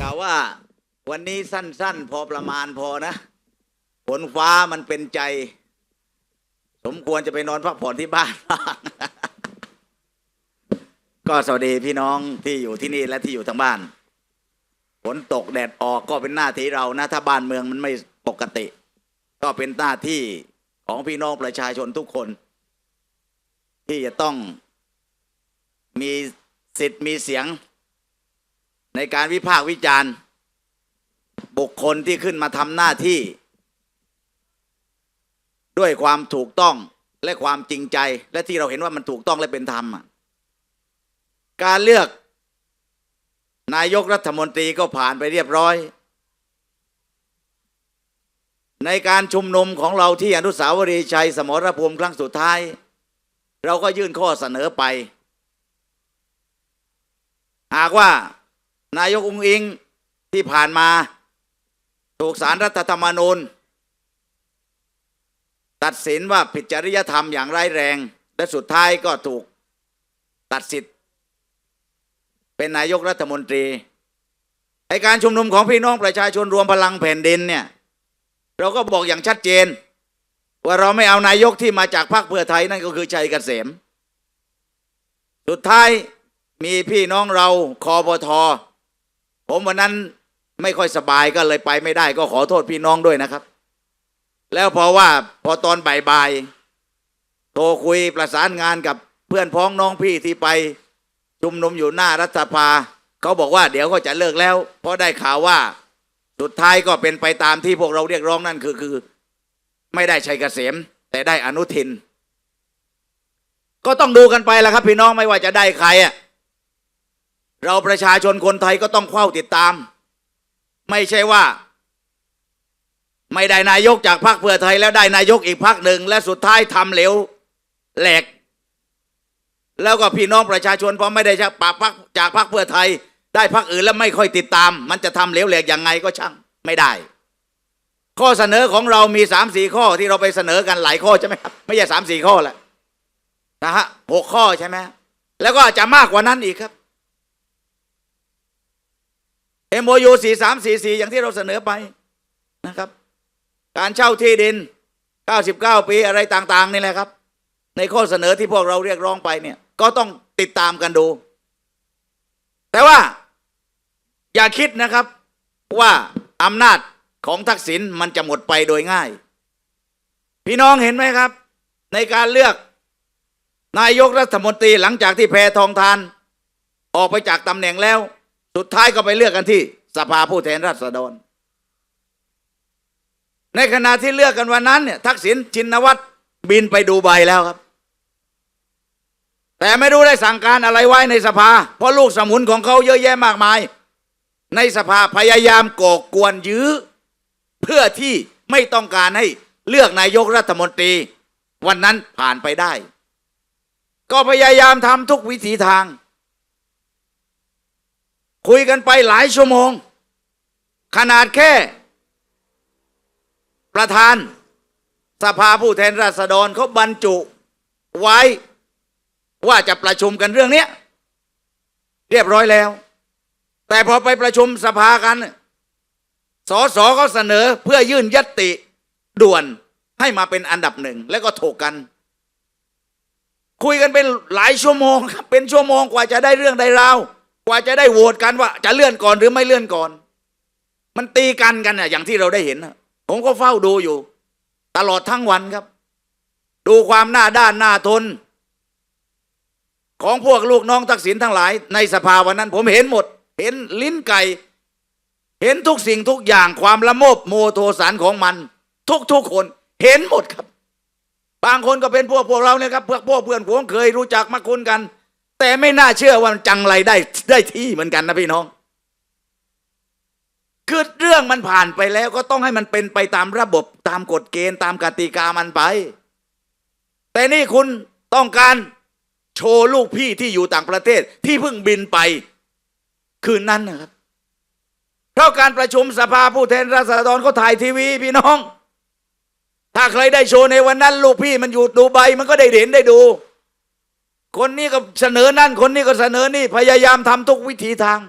กล่าวว่าวันนี้สั้น ๆ พอประมาณพอนะฝนฟ้ามันเป็นใจ สมควรจะไปนอนพักผ่อนที่บ้านก็สวัสดีพี่น้องที่อยู่ที่นี่และที่อยู่ทางบ้านฝนตกแดดออกก็เป็นหน้าที่เรานะถ้าบ้านเมืองมันไม่ปกติ ก็เป็นหน้าที่ของพี่น้องประชาชนทุกคน ที่จะต้องมีสิทธิ์มีเสียง ในการวิพากษ์วิจารณ์ บุคคลที่ขึ้นมาทำหน้าที่ ด้วยความถูกต้องและความจริงใจ และที่เราเห็นว่ามันถูกต้องและเป็นธรรมการเลือกนายกรัฐมนตรีก็ผ่านไปเรียบร้อย ในการชุมนุมของเราที่อนุสาวรีย์ชัยสมรภูมิครั้งสุดท้าย เราก็ยื่นข้อเสนอไป หากว่า นายกอุงอิงที่ผ่านมาถูกสารรัฐธรรมนูญ ตัดสินว่าผิดจริยธรรมอย่างร้ายแรง และสุดท้ายก็ถูกตัดสิทธิ์ เป็นนายกรัฐมนตรีไอการชุมนุมของพี่น้องประชาชนรวมพลังแผ่นดินเนี่ยเราก็บอกอย่างชัดเจน ว่าเราไม่เอานายกที่มาจากพรรคเพื่อไทยนั่นก็คือชัยเกษม สุดท้ายมีพี่น้องเราคอปท ผมวันนั้นไม่ค่อยสบายก็เลยไปไม่ได้ ก็ขอโทษพี่น้องด้วยนะครับ แล้วพอว่าพอตอนบ่ายๆโทรคุยประสานงานกับเพื่อนพ้องน้องพี่ที่ไปชุมนุมอยู่หน้ารัฐสภาเขาบอกว่าเดี๋ยวก็จะเลิกแล้ว เพราะได้ข่าวว่าสุดท้ายก็เป็นไปตามที่พวกเราเรียกร้องนั่นคือคือ ไม่ได้ชัยเกษม แต่ได้อนุทิน ก็ต้องดูกันไปละครับ พี่น้องไม่ว่าจะได้ใครอะ เราประชาชนคนไทยก็ต้องเฝ้าติดตาม ไม่ใช่ว่า ไม่ได้นายกจากพรรคเพื่อไทยแล้วได้นายกอีกพรรคหนึ่ง และสุดท้ายทำเหลวแหลก แล้วก็พี่น้องประชาชนพอไม่ได้จากปากพรรคจากพรรคเพื่อไทย ได้พรรคอื่นแล้วไม่ค่อยติดตาม มันจะทำเหลวแหลกยังไงก็ช่างไม่ได้ ข้อเสนอของเรามีสามสี่ข้อที่เราไปเสนอกันหลายข้อใช่ไหมครับไม่ใช่สามสี่ข้อแหละนะฮะหกข้อใช่ไหมแล้วก็อาจจะมากกว่านั้นอีกครับ MOU 4 3 4 4 อย่างที่เราเสนอไปนะครับ การเช่าที่ดิน 99 ปีอะไรต่างๆนี่แหละครับ ในข้อเสนอที่พวกเราเรียกร้องไปเนี่ย ก็ต้องติดตามกันดู แต่ว่าอย่าคิดนะครับว่าอำนาจของทักษิณมันจะหมดไปโดยง่าย พี่น้องเห็นไหมครับ ในการเลือกนายกรัฐมนตรีหลังจากที่แพทองทาน ออกไปจากตำแหน่งแล้ว สุดท้ายก็ไปเลือกกันที่สภาผู้แทนราษฎร ในขณะที่เลือกกันวันนั้นเนี่ยทักษิณชินวัตรบินไปดูใบแล้วครับ แต่ไม่รู้ได้สั่งการอะไรไว้ในสภา เพราะลูกสมุนของเขาเยอะแยะมากมาย ในสภาพยายามก่อกวนยื้อ เพื่อที่ไม่ต้องการให้เลือกนายกรัฐมนตรี วันนั้นผ่านไปได้ ก็พยายามทำทุกวิถีทาง คุยกันไปหลายชั่วโมง ขนาดแค่ ประธานสภาผู้แทนราษฎรเขาบรรจุไว้ว่าจะประชุมกันเรื่องนี้เรียบร้อยแล้ว แต่พอไปประชุมสภากันสสก็เสนอเพื่อยื่นยตติด่วนให้มาเป็นอันดับหนึ่งแล้วก็ถกกัน คุยกันเป็นหลายชั่วโมงครับเป็นชั่วโมงกว่าจะได้เรื่องได้ราว กว่าจะได้โหวตกันว่า จะเลื่อนก่อนหรือไม่เลื่อนก่อน มันตีกันกันน่ะอย่างที่เราได้เห็นผมก็เฝ้าดูอยู่ ตลอดทั้งวันครับ ดูความหน้าด้านหน้าทน ของพวกลูกน้องทักษิณทั้งหลาย ในสภาวันนั้น ผมเห็นหมด เห็นลิ้นไก่ เห็นทุกสิ่งทุกอย่างความละโมบโมโทสารของมัน ทุกทุกคนเห็นหมดครับ บางคนก็เป็นพวกพวกเราเนี่ยครับเพวกพวกเพื่อนผมเคยรู้จักมาคุ้นกัน แต่ไม่น่าเชื่อว่ามันจังไรได้ได้ที่เหมือนกันนะพี่น้อง คือเรื่องมันผ่านไปแล้วก็ต้องให้มันเป็นไปตามระบบตามกฎเกณฑ์ตามกติกามันไป แต่นี่คุณต้องการโชว์ลูกพี่ที่อยู่ต่างประเทศที่เพิ่งบินไปคืนนั้นนะครับ เพราะการประชุมสภาผู้แทนราษฎรเขาถ่ายทีวีพี่น้อง ถ้าใครได้โชว์ในวันนั้น ลูกพี่มันอยู่ดูใบมันก็ได้เห็นได้ดู คนนี้ก็เสนอนั่น คนนี้ก็เสนอนี่ พยายามทำทุกวิถีทาง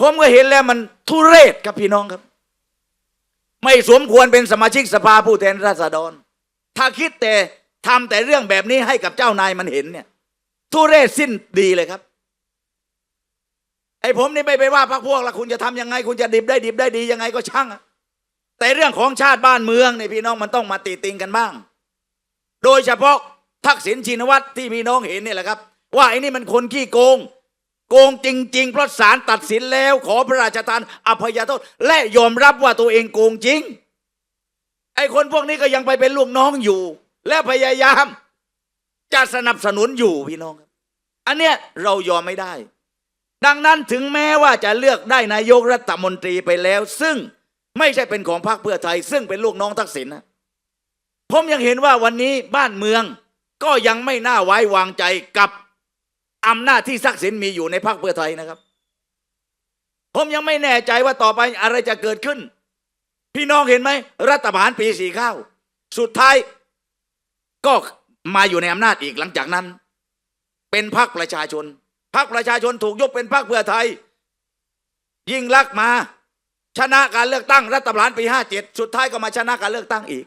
ผมก็เห็นแล้วมันทุเรศครับพี่น้องครับ ไม่สมควรเป็นสมาชิกสภาผู้แทนราษฎร ถ้าคิดแต่ทำแต่เรื่องแบบนี้ให้กับเจ้านายมันเห็นเนี่ย ทุเรศสิ้นดีเลยครับไอ้ผมนี่ไม่ไปว่าพรรคพวกละคุณจะทำยังไง คุณจะดิบได้ดิบได้ดียังไงก็ช่างแต่เรื่องของชาติบ้านเมืองเนี่ยพี่น้องมันต้องมาตีติงกันบ้าง โดยเฉพาะ ทักษิณชินวัตรที่พี่น้องเห็นเนี่ยแหละครับ ว่าไอ้นี่มันคนขี้โกง โกงจริง ๆ เพราะศาลตัดสินแล้วขอพระราชทานอภัยโทษ และยอมรับว่าตัวเองโกงจริง ไอ้คนพวกนี้ก็ยังไปเป็นลูกน้องอยู่ และพยายาม จะสนับสนุนอยู่พี่น้องครับ อันเนี้ยเรายอมไม่ได้ ดังนั้นถึงแม้ว่าจะเลือกได้นายกรัฐมนตรีไปแล้ว ซึ่งไม่ใช่เป็นของพรรคเพื่อไทย ซึ่งเป็นลูกน้องทักษิณนะผมยังเห็นว่าวันนี้บ้านเมือง ก็ยังไม่น่าไว้วางใจกับอำนาจที่ทักษิณมีอยู่ในพรรคเพื่อไทยนะครับ ผมยังไม่แน่ใจว่าต่อไปอะไรจะเกิดขึ้น พี่น้องเห็นไหมรัฐบาลปีสี่ข้าสุดท้าย ก็มาอยู่ในอำนาจอีกหลังจากนั้น เป็นพรรคประชาชนพรรคประชาชนถูกยกเป็นพรรคเพื่อไทย ยิ่งลักมา ชนะการเลือกตั้ง รัฐบาลปีห้าเจ็ดสุดท้ายก็มาชนะการเลือกตั้งอีก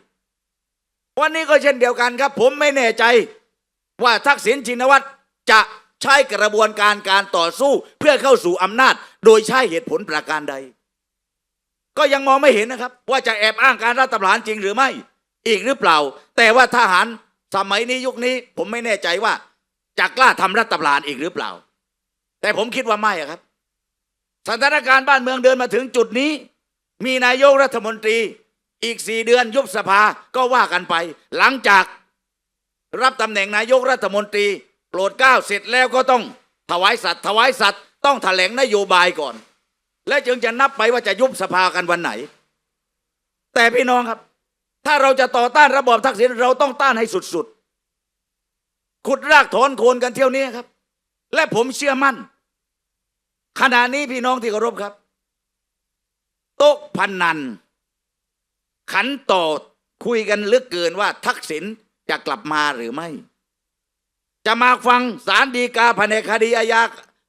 วันนี้ก็เช่นเดียวกันครับ ผมไม่แน่ใจ ว่าทักษิณชินวัตรจะใช้กระบวนการการต่อสู้เพื่อเข้าสู่อำนาจ โดยใช้เหตุผลประการใด ก็ยังมองไม่เห็นนะครับ ว่าจะแอบอ้างการรัฐประหารจริงหรือไม่ อีกหรือเปล่า แต่ว่าทหารสมัยนี้ยุคนี้ ผมไม่แน่ใจว่าจะกล้าทำรัฐประหารอีกหรือเปล่า แต่ผมคิดว่าไม่ครับ สถานการณ์บ้านเมืองเดินมาถึงจุดนี้ มีนายกรัฐมนตรี อีกสี่เดือนยุบสภาก็ว่ากันไป หลังจากรับตำแหน่งนายกรัฐมนตรีโปรดเกล้าเสร็จแล้วก็ต้องถวายสัตว์ถวายสัตว์ต้องแถลงนโยบายก่อน และจึงจะนับไปว่าจะยุบสภากันวันไหน แต่พี่น้องครับ ถ้าเราจะต่อต้านระบอบทักษิณเราต้องต้านให้สุดๆ ขุดรากถอนโคนกันเที่ยวนี้ครับ และผมเชื่อมั่น ขณะนี้พี่น้องที่เคารพครับ โต๊ะพันนัน ขันต่อคุยกันเลือกเกินว่าทักษิณจะกลับมาหรือไม่ จะมาฟังสารดีกาแผนกคดีอาญา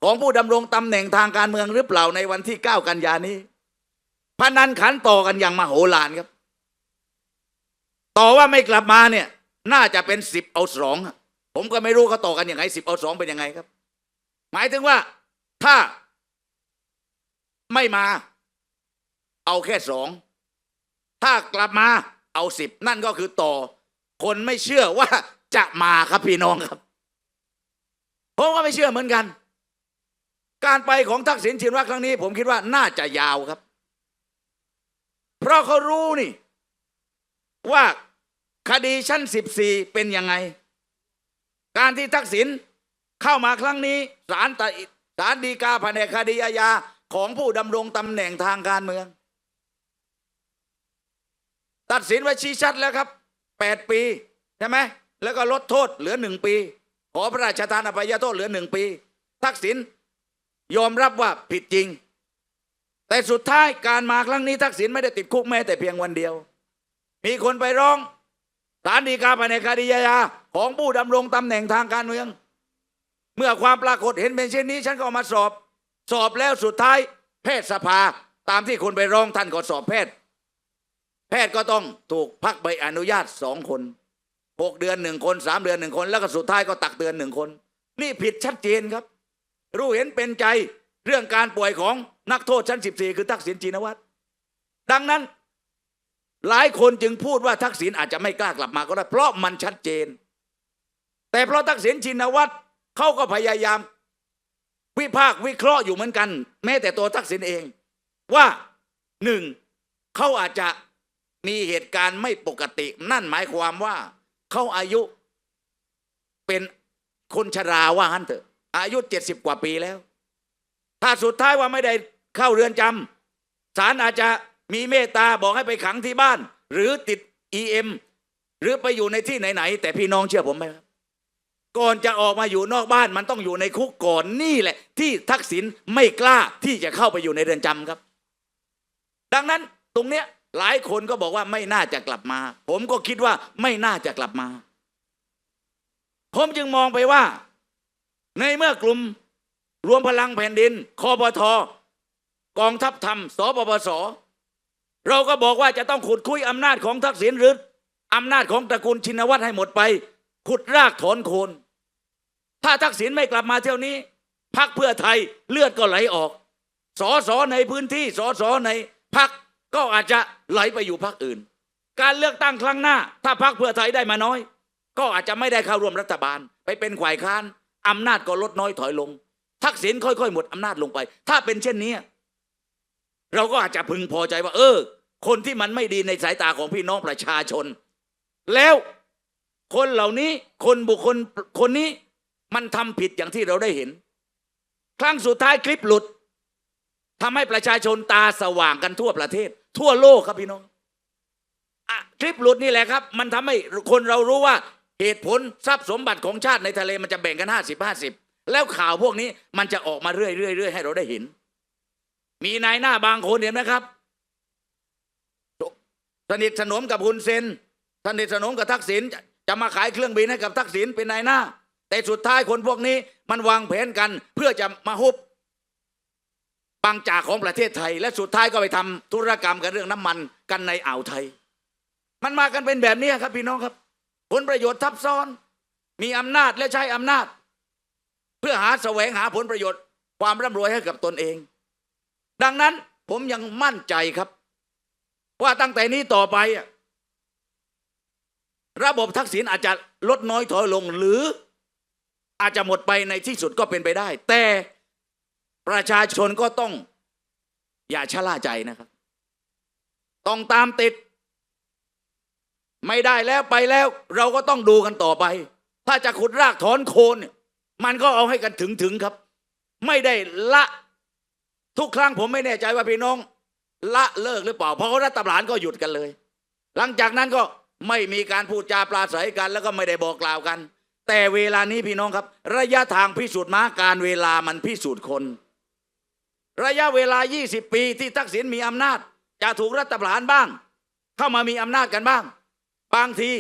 ของผู้ดำรงตำแหน่งทางการเมืองหรือเปล่าในวันที่ 9 กันยานี้พนันขันต่อกันอย่างมโหฬารครับ ต่อว่าไม่กลับมาเนี่ย น่าจะเป็นสิบเอาสองผมก็ไม่รู้เขาต่อกันยังไงสิบเอาสองเป็นยังไงครับ หมายถึงว่าถ้าไม่มา เอาแค่สอง ถ้ากลับมาเอาสิบนั่นก็คือต่อ คนไม่เชื่อว่าจะมาครับพี่น้องครับผมก็ไม่เชื่อเหมือนกัน การไปของทักษิณชินวัตรครั้งนี้ ผมคิดว่าน่าจะยาวครับ เพราะเขารู้นี่ ว่าคดีชั้นสิบสี่เป็นยังไง การที่ทักษิณเข้ามาครั้งนี้ศาลตศาลฎีกาแผนกคดีอาญาของผู้ดำรงตำแหน่งทางการเมือง ตัดสินไว้ชี้ชัดแล้วครับแปดปีใช่ไหมแล้วก็ลดโทษเหลือหนึ่งปี ขอพระราชทานอภัยโทษเหลือหนึ่งปี ทักษิณยอมรับว่าผิดจริง แต่สุดท้ายการมาครั้งนี้ ทักษิณไม่ได้ติดคุกแม้แต่เพียงวันเดียว มีคนไปร้องศาลฎีกาภายในคดีอาของผู้ดำรงตำแหน่งทางการเมือง เมื่อความปรากฏเห็นเป็นเช่นนี้ ฉันก็เอามาสอบ สอบแล้วสุดท้ายแพทยสภา ตามที่คนไปร้องท่านก็สอบแพทย์ แพทย์ก็ต้องถูกพักใบอนุญาตสองคนหกเดือนหนึ่งคนสามเดือนหนึ่งคน แล้วก็สุดท้ายก็ตักเตือนหนึ่งคน นี่ผิดชัดเจนครับ รู้เห็นเป็นใจเรื่องการป่วยของนักโทษชั้น 14 คือทักษิณชินวัตรดังนั้นหลายคนจึงพูดว่าทักษิณอาจจะไม่กล้ากลับมาก็ได้ เพราะมันชัดเจน แต่เพราะทักษิณชินวัตรเขาก็พยายาม วิพากษ์วิเคราะห์อยู่เหมือนกัน แม้แต่ตัวทักษิณเอง ว่าหนึ่งเขาอาจจะ มีเหตุการณ์ไม่ปกติ นั่นหมายความว่าเขาอายุเป็นคนชราว่างั้นเถอะ อายุเจ็ดสิบกว่าปีแล้ว ถ้าสุดท้ายว่าไม่ได้เข้าเรือนจำศาลอาจจะมีเมตตาบอกให้ไปขังที่บ้าน หรือติด EM หรือไปอยู่ในที่ไหนๆแต่พี่น้องเชื่อผมไหมครับก่อนจะออกมาอยู่นอกบ้านมันต้องอยู่ในคุกก่อนนี่แหละ ที่ทักษิณไม่กล้าที่จะเข้าไปอยู่ในเรือนจำครับ ดังนั้นตรงเนี้ย หลายคนก็บอกว่าไม่น่าจะกลับมา ผมก็คิดว่าไม่น่าจะกลับมา ผมจึงมองไปว่า ในเมื่อกลุ่มรวมพลังแผ่นดินคอปทกองทัพธรรมสปปส เราก็บอกว่าจะต้องขุดคุยอำนาจของทักษิณหรืออำนาจของตระกูลชินวัตรให้หมดไป ขุดรากถอนโคน ถ้าทักษิณไม่กลับมาเที่ยวนี้พักเพื่อไทยเลือดก็ไหลออกสอสอในพื้นที่สอสอในพัก ก็อาจจะไหลไปอยู่พักอื่น การเลือกตั้งครั้งหน้า ถ้าพักเพื่อไทยได้มาน้อย ก็อาจจะไม่ได้เข้าร่วมรัฐบาล ไปเป็นฝ่ายค้านอำนาจก็ลดน้อยถอยลง ทักษิณค่อยๆ หมดอำนาจลงไป ถ้าเป็นเช่นนี้ เราก็อาจจะพึงพอใจว่า เออ คนที่มันไม่ดีในสายตาของพี่น้องประชาชน แล้วคนเหล่านี้คนบุคคลคนนี้มันทำผิดอย่างที่เราได้เห็น ครั้งสุดท้ายคลิปหลุดทำให้ประชาชนตาสว่างกันทั่วประเทศ ทั่วโลกครับพี่น้องอคลิปหลุดนี่แหละครับ มันทำให้คนเรารู้ว่าเหตุผลทรัพย์สมบัติของชาติในทะเลมันจะแบ่งกันห้าสิบห้าสิบแล้วข่าวพวกนี้มันจะออกมาเรื่อยๆเรื่อยๆให้เราได้เห็น มีนายหน้าบางคนเห็นไหมครับสนิทสนมกับฮุนเซนสนิทสนมกับทักษิณจจะมาขายเครื่องบินให้กับทักษิณเป็นนายหน้า แต่สุดท้ายคนพวกนี้มันวางแผนกันเพื่อจะมาฮุบ บางจากของประเทศไทย และสุดท้ายก็ไปทำธุรกรรมกันเรื่องน้ำมันกันในอ่าวไทย มันมากันเป็นแบบนี้ครับพี่น้องครับ ผลประโยชน์ทับซ้อน มีอำนาจและใช้อำนาจ เพื่อหาแสวงหาผลประโยชน์ ความร่ำรวยให้กับตนเอง ดังนั้นผมยังมั่นใจครับ ว่าตั้งแต่นี้ต่อไป ระบบทักษิณอาจจะลดน้อยถอยลงหรืออาจจะหมดไปในที่สุดก็เป็นไปได้ แต่ ประชาชนก็ต้องอย่าชะล่าใจนะครับ ต้องตามติด ไม่ได้แล้วไปแล้ว เราก็ต้องดูกันต่อไป ถ้าจะขุดรากถอนโคนเนี่ยมันก็เอาให้กันถึงถึงครับ ไม่ได้ละทุกครั้งผมไม่แน่ใจว่าพี่น้อง ละเลิกหรือเปล่า เพราะรัฐปรารก็หยุดกันเลย หลังจากนั้นก็ไม่มีการพูดจาปราศัยกัน แล้วก็ไม่ได้บอกกล่าวกัน แต่เวลานี้พี่น้องครับ ระยะทางพิสูจน์ม้าการเวลามันพิสูจน์คน ระยะเวลา 20 ปีที่ทักษิณมีอำนาจ จะถูกรัฐประหารบ้าง เข้ามามีอำนาจกันบ้าง บางที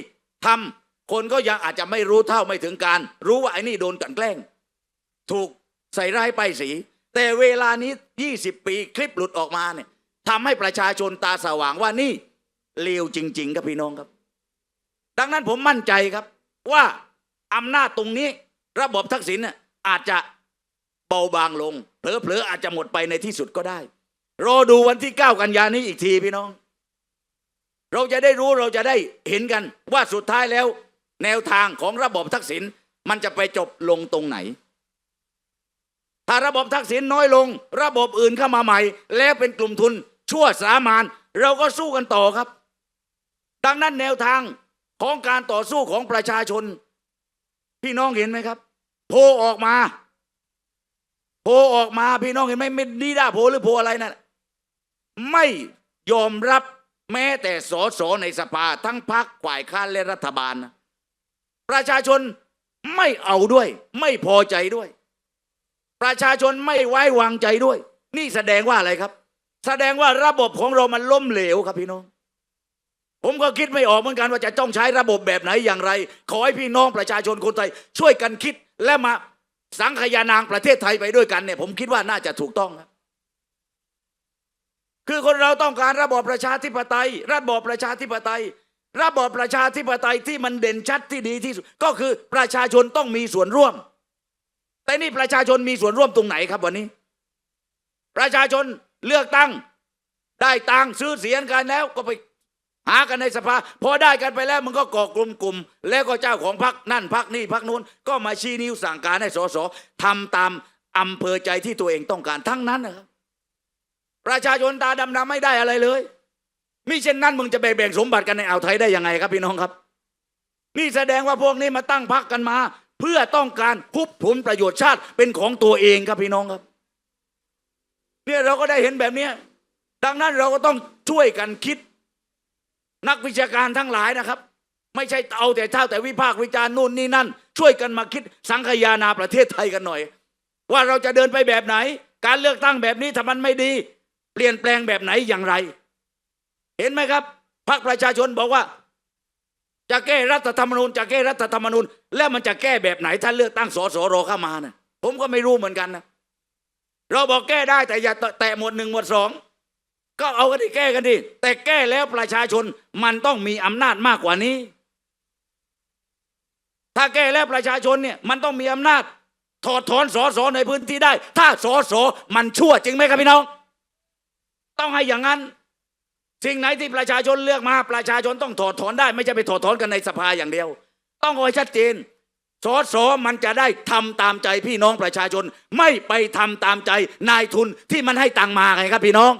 ทำคนก็ยังอาจจะไม่รู้เท่าไม่ถึงการ รู้ว่าไอ้นี่โดนกันแกล้ง ถูกใส่ร้ายป้ายสี แต่เวลานี้ 20 ปีคลิปหลุดออกมาเนี่ยทำให้ประชาชนตาสว่างว่านี่เลวจริง ๆ ครับพี่น้องครับ ดังนั้นผมมั่นใจครับว่าอำนาจตรงนี้ ระบบทักษิณอาจจะ เบาบางลง เผลอๆอาจจะหมดไปในที่สุดก็ได้ รอดูวันที่ 9 กันยานี้อีกทีพี่น้อง เราจะได้รู้เราจะได้เห็นกันว่าสุดท้ายแล้ว แนวทางของระบบทักษิณมันจะไปจบลงตรงไหน ถ้าระบบทักษิณน้อยลง ระบบอื่นเข้ามาใหม่ แล้วเป็นกลุ่มทุนชั่วสามานเราก็สู้กันต่อครับ ดังนั้นแนวทางของการต่อสู้ของประชาชน พี่น้องเห็นไหมครับ โพออกมา โพลออกมาพี่น้องเห็นไหมไม่ดีด้าโพลหรือโพลอะไรนั่นไม่ยอมรับแม้แต่สสในสภาทั้งพรรคฝ่ายค้านและรัฐบาลนะประชาชนไม่เอาด้วย ไม่พอใจด้วย ประชาชนไม่ไว้วางใจด้วย นี่แสดงว่าอะไรครับ แสดงว่าระบบของเรามันล้มเหลวครับพี่น้อง ผมก็คิดไม่ออกเหมือนกันว่าจะต้องใช้ระบบแบบไหนอย่างไร ขอให้พี่น้องประชาชนคนไทยช่วยกันคิดและมา สังขยานางประเทศไทยไปด้วยกันเนี่ยผมคิดว่าน่าจะถูกต้องครับคือคนเราต้องการระบอบประชาธิปไตย ระบอบประชาธิปไตย ระบอบประชาธิปไตยที่มันเด่นชัดที่ดีที่สุดก็คือประชาชนต้องมีส่วนร่วม แต่นี่ประชาชนมีส่วนร่วมตรงไหนครับวันนี้ ประชาชนเลือกตั้งได้ตังค์ซื้อเสียงกันแล้วก็ไป หากันในสภา พอได้กันไปแล้วมันก็ก่อกลุ่มกลุ่มๆแล้วก็เจ้าของพรรคนั่นพรรคนี่พรรคนู้น ก็มาชี้นิ้วสั่งการให้สสทำตามอำเภอใจที่ตัวเองต้องการทั้งนั้นนะครับประชาชนตาดำๆไม่ได้อะไรเลยมิเช่นนั้นมึงจะแบ่งสมบัติกันในอ่าวไทยได้ยังไงครับพี่น้องครับ นี่แสดงว่าพวกนี้มาตั้งพรรคกันมา เพื่อต้องการคุบผลประโยชน์ชาติเป็นของตัวเองครับพี่น้องครับเนี่ยเราก็ได้เห็นแบบนี้ดังนั้นเราก็ต้องช่วยกันคิด นักวิชาการทั้งหลายนะครับ ไม่ใช่เอาแต่เท่าแต่วิพากษ์วิจารณ์นู่นนี่นั่น ช่วยกันมาคิดสังคยานาประเทศไทยกันหน่อย ว่าเราจะเดินไปแบบไหน การเลือกตั้งแบบนี้ถ้ามันไม่ดี เปลี่ยนแปลงแบบไหนอย่างไร เห็นไหมครับพรรคประชาชนบอกว่า จะแก้รัฐธรรมนูญจะแก้รัฐธรรมนูญ แล้วมันจะแก้แบบไหน ถ้าเลือกตั้งสสรเข้ามานะผมก็ไม่รู้เหมือนกันนะเราบอกแก้ได้แต่อย่าแตะหมวดหนึ่งหมวดสอง ก็เอากันที่แก้กันดิแต่แก้แล้วประชาชนมันต้องมีอำนาจมากกว่านี้ ถ้าแก้แล้วประชาชนเนี่ยมันต้องมีอำนาจ ถอดถอนสอสอในพื้นที่ได้ ถ้าสอสอมันชั่วจริงไหมครับพี่น้อง ต้องให้อย่างนั้น สิ่งไหนที่ประชาชนเลือกมาประชาชนต้องถอดถอนได้ ไม่ใช่ไปถอดถอนกันในสภาอย่างเดียว ต้องเอาให้ชัดเจนสอสอมันจะได้ทำตามใจพี่น้องประชาชน ไม่ไปทำตามใจนายทุนที่มันให้ตังมาไงครับพี่น้อง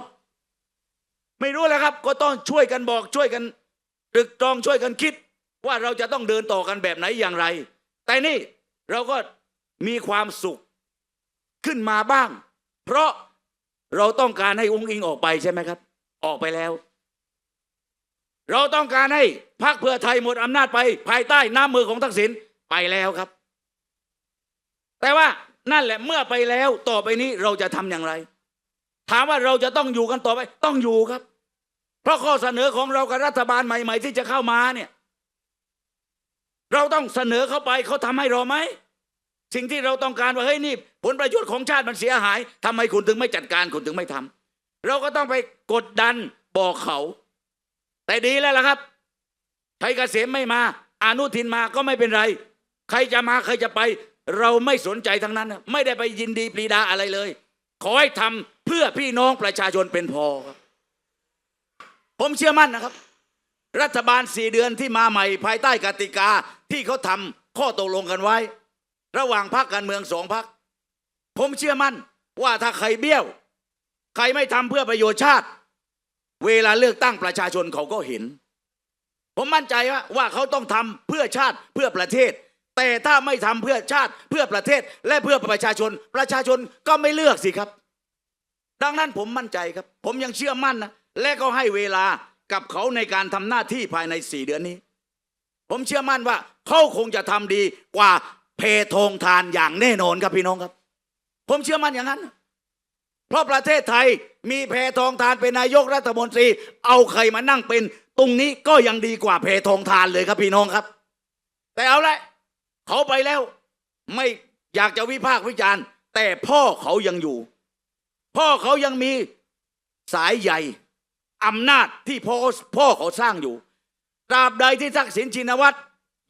ไม่รู้แล้วครับ ก็ต้องช่วยกันบอกช่วยกันตรึกตรองช่วยกันคิด ว่าเราจะต้องเดินต่อกันแบบไหนอย่างไร แต่นี่เราก็มีความสุขขึ้นมาบ้าง เพราะเราต้องการให้องค์อิงออกไปใช่ไหมครับ ออกไปแล้ว เราต้องการให้พรรคเพื่อไทยหมดอำนาจไป ภายใต้น้ำมือของทักษิณไปแล้วครับ แต่ว่านั่นแหละเมื่อไปแล้วต่อไปนี้เราจะทำอย่างไร ถามว่าเราจะต้องอยู่กันต่อไป ต้องอยู่ครับ เพราะข้อเสนอของเรากับรัฐบาลใหม่ ๆ ที่จะเข้ามาเนี่ยเราต้องเสนอเข้าไปเขาทำให้เราไหมสิ่งที่เราต้องการว่าเฮ้ยนี่ ผลประโยชน์ของชาติมันเสียหายทำไมคุณถึงไม่จัดการคุณถึงไม่ทำเราก็ต้องไปกดดันบอกเขา แต่ดีแล้วล่ะครับใครเกษมไม่มาอนุทินมาก็ไม่เป็นไร ใครจะมาใครจะไป เราไม่สนใจทั้งนั้น ไม่ได้ไปยินดีปรีดาอะไรเลย ขอให้ทำเพื่อพี่น้องประชาชนเป็นพอครับ ผมเชื่อมั่นนะครับ รัฐบาลสี่เดือนที่มาใหม่ภายใต้กติกาที่เขาทำข้อตกลงกันไว้ ระหว่างพรรคการเมืองสองพรรคผมเชื่อมั่นว่าถ้าใครเบี้ยว ใครไม่ทำเพื่อประโยชน์ชาติ เวลาเลือกตั้งประชาชนเขาก็เห็น ผมมั่นใจว่าว่าเขาต้องทำเพื่อชาติเพื่อประเทศ แต่ถ้าไม่ทำเพื่อชาติเพื่อประเทศ และเพื่อประชาชน ประชาชนก็ไม่เลือกสิครับ ดังนั้นผมมั่นใจครับ ผมยังเชื่อมั่นนะ และก็ให้เวลากับเขาในการทำหน้าที่ภายในสี่เดือนนี้ ผมเชื่อมั่นว่าเขาคงจะทำดีกว่าเพทงทานอย่างแน่นอนครับพี่น้องครับ ผมเชื่อมั่นอย่างนั้น เพราะประเทศไทยมีแพทองทานเป็นนายกรัฐมนตรี เอาใครมานั่งเป็นตรงนี้ก็ยังดีกว่าแพทองทานเลยครับพี่น้องครับ แต่เอาละเขาไปแล้ว ไม่อยากจะวิพากษ์วิจารณ์ แต่พ่อเขายังอยู่ พ่อเขายังมีสายใหญ่ อำนาจที่พ่อพ่อเขาสร้างอยู่ ตราบใดที่ทักษิณชินวัตร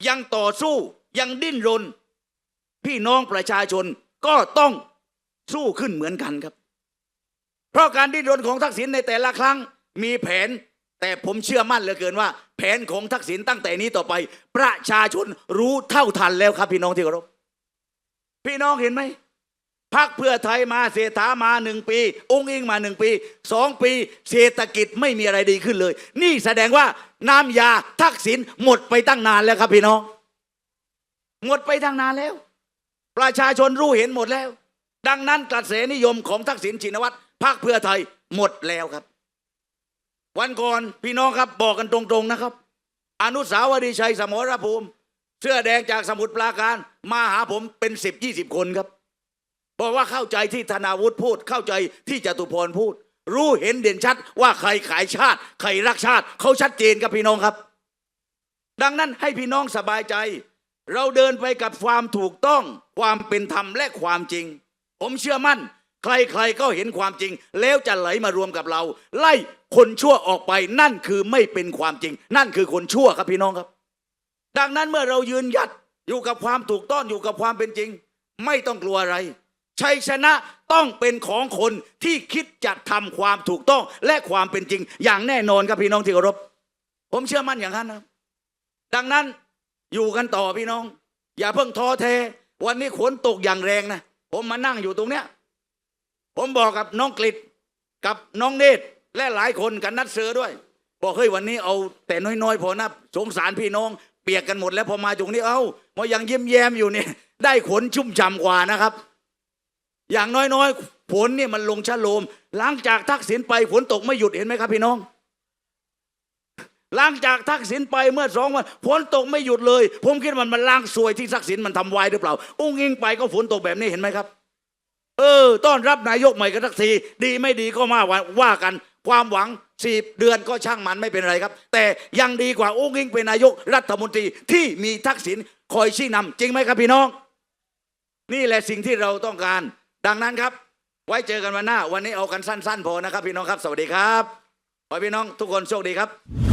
ยังต่อสู้ยังดิ้นรน พี่น้องประชาชนก็ต้องสู้ขึ้นเหมือนกันครับ เพราะการดิ้นรนของทักษิณในแต่ละครั้งมีแผน แต่ผมเชื่อมั่นเหลือเกินว่า แผนของทักษิณตั้งแต่นี้ต่อไป ประชาชนรู้เท่าทันแล้วครับ พี่น้องที่เคารพพี่น้องเห็นไหม พักเพื่อไทยมาเศรษฐามาหนึ่งปี องค์อิงมาหนึ่งปีสองปี เศรษฐกิจไม่มีอะไรดีขึ้นเลย นี่แสดงว่าน้ำยาทักษิณหมดไปตั้งนานแล้วครับพี่น้อง หมดไปตั้งนานแล้ว ประชาชนรู้เห็นหมดแล้ว ดังนั้นกระแสนิยมของทักษิณชินวัตรพรรคเพื่อไทยหมดแล้วครับ วันก่อนพี่น้องครับบอกกันตรงๆนะครับ อนุสาวรีย์ชัยสมรภูมิ เสื้อแดงจากสมุทรปราการ มาหาผมเป็นสิบยี่สิบคนครับ บอกว่าเข้าใจที่ธนาวุฒิพูด เข้าใจที่จตุพรพูด รู้เห็นเด่นชัดว่าใครขายชาติ ใครรักชาติ เขาชัดเจนครับพี่น้องครับ ดังนั้นให้พี่น้องสบายใจ เราเดินไปกับความถูกต้อง ความเป็นธรรมและความจริง ผมเชื่อมั่น ใครๆก็เห็นความจริง แล้วจะไหลมารวมกับเรา ไล่คนชั่วออกไปนั่นคือไม่เป็นความจริง นั่นคือคนชั่วครับพี่น้องครับ ดังนั้นเมื่อเรายืนหยัดอยู่กับความถูกต้องอยู่กับความเป็นจริง ไม่ต้องกลัวอะไร ชัยชนะต้องเป็นของคนที่คิดจะทำความถูกต้องและความเป็นจริง อย่างแน่นอนครับพี่น้องที่เคารพ ผมเชื่อมั่นอย่างนั้นนะดังนั้นอยู่กันต่อพี่น้อง อย่าเพิ่งท้อแท้วันนี้ฝนตกอย่างแรงนะ ผมมานั่งอยู่ตรงเนี้ย ผมบอกกับน้องกฤษกับน้องเนตรและหลายคนกันนัดเสือด้วย บอกเฮ้ยวันนี้เอาแต่น้อยๆพอนะสงสารพี่น้อง เปียกกันหมดแล้วพอมาตรงนี้เอา้ามายังยิ้มแย้มอยู่เนี่ยได้ขนชุ่มฉ่ำกว่านะครับ อย่างน้อยๆฝนเนี่ยมันลงชะโลม หลังจากทักษิณไปฝนตกไม่หยุดเห็นไหมครับพี่น้อง หลังจากทักษิณไปเมื่อสองวันฝนตกไม่หยุดเลย ผมคิดว่ามันล้างซวยที่ทักษิณมันทำไว้หรือเปล่า อุ้งอิงไปก็ฝนตกแบบนี้เห็นไหมครับ เออ ต้อนรับนายกใหม่กันทักทีดีไม่ดีก็มาว่ากัน ความหวังสี่เดือนก็ช่างมันไม่เป็นไรครับ แต่ยังดีกว่าอุ้งอิงเป็นนายกรัฐมนตรีที่มีทักษิณคอยชี้นำจริงไหมครับพี่น้อง นี่แหละสิ่งที่เราต้องการ ดังนั้นครับ ไว้เจอกันวันหน้า วันนี้เอากันสั้น ๆ พอนะครับ พี่น้องครับ สวัสดีครับขอให้พี่น้องทุกคนโชคดีครับ